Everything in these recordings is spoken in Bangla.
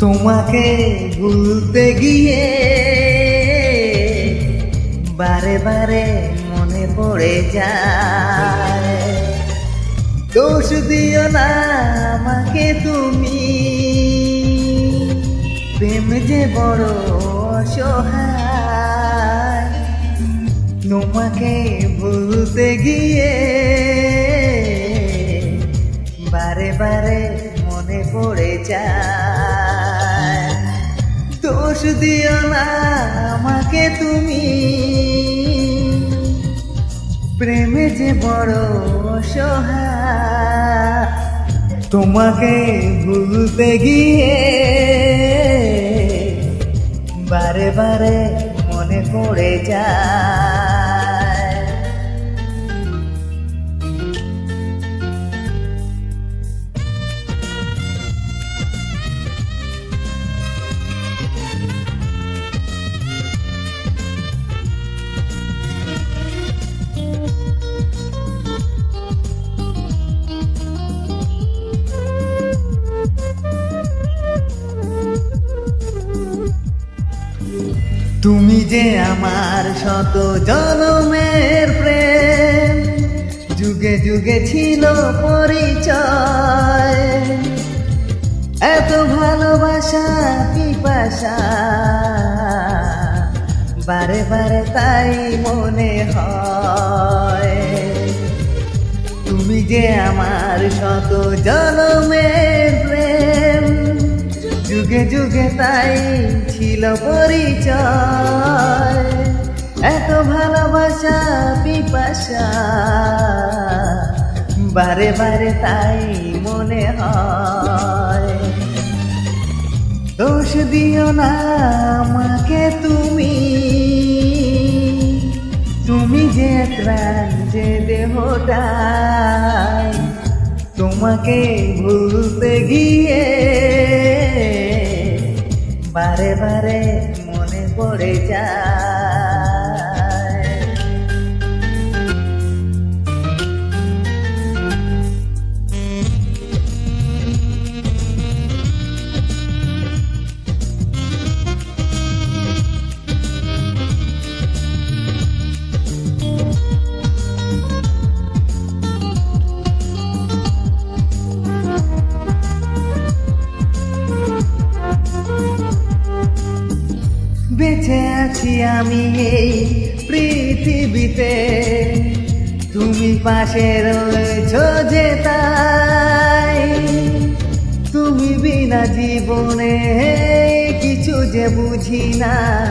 তোমাকে ভুলতে গিয়ে বারে বারে মনে পড়ে যায়। দোষ দিও না আমাকে তুমি। প্রেম যে বড় অসহায়, তোমাকে ভুলতে গিয়ে বারে বারে মনে পড়ে যায়। দোষ দিও না আমাকে তুমি। প্রেমে যে বড় অসহায়, তোমাকে ভুলতে গিয়ে বারে বারে মনে পড়ে যায়। তুমি যে আমার শত জনমের প্রেম, যুগে যুগে ছিল পরিচয়। এত ভালোবাসা কি পিপাসা, বারে বারে তাই মনে হয়। তুমি যে আমার শত জনমের যুগে যুগে তাই ছিল পরিচয়। এত ভালোবাসা, পিপাসা, বারে বারে তাই মনে হয়। দোষ দিও না আমাকে তুমি। তুমি যে প্রাণ যে দেহটাই তোমাকে ভুলতে গিয়ে বারে বেঁচে আছি আমি এই পৃথিবীতে। তুমি পাশে রয়েছ যে তাই। তুমি বিনা জীবনে কিছু যে বুঝি না।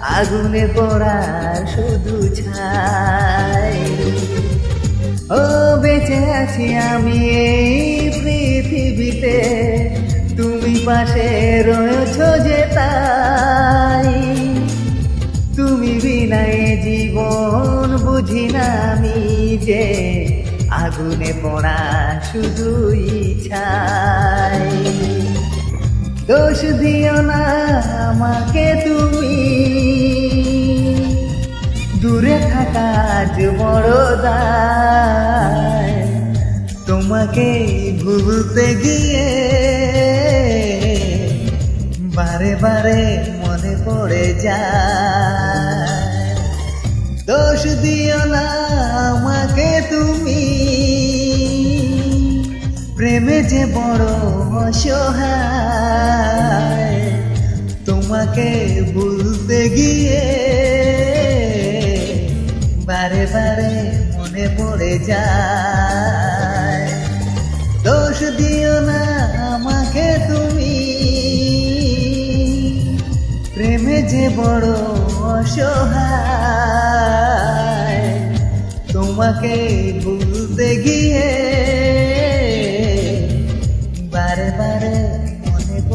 আগুনে পড়ার শুধু ছাই। ও, বেঁচে আছি আমি এই পৃথিবীতে। তুমি পাশে রয়েছ যে আমি যে আগুনে পড়া শুধুই ছাই দোষ দিও না আমাকে তুমি। দূরে থাকা আজ বড় তোমাকে ভুলতে গিয়ে বারে বারে মনে পড়ে যায়। দিও না আমাকে তুমি। প্রেমে যে বড় অসহায়, তোমাকে ভুলতে গিয়ে বারে বারে মনে পড়ে যায়। দোষ দিও না আমাকে তুমি। প্রেমে যে বড় অসহায় তোমাকে ভুলতে গিয়ে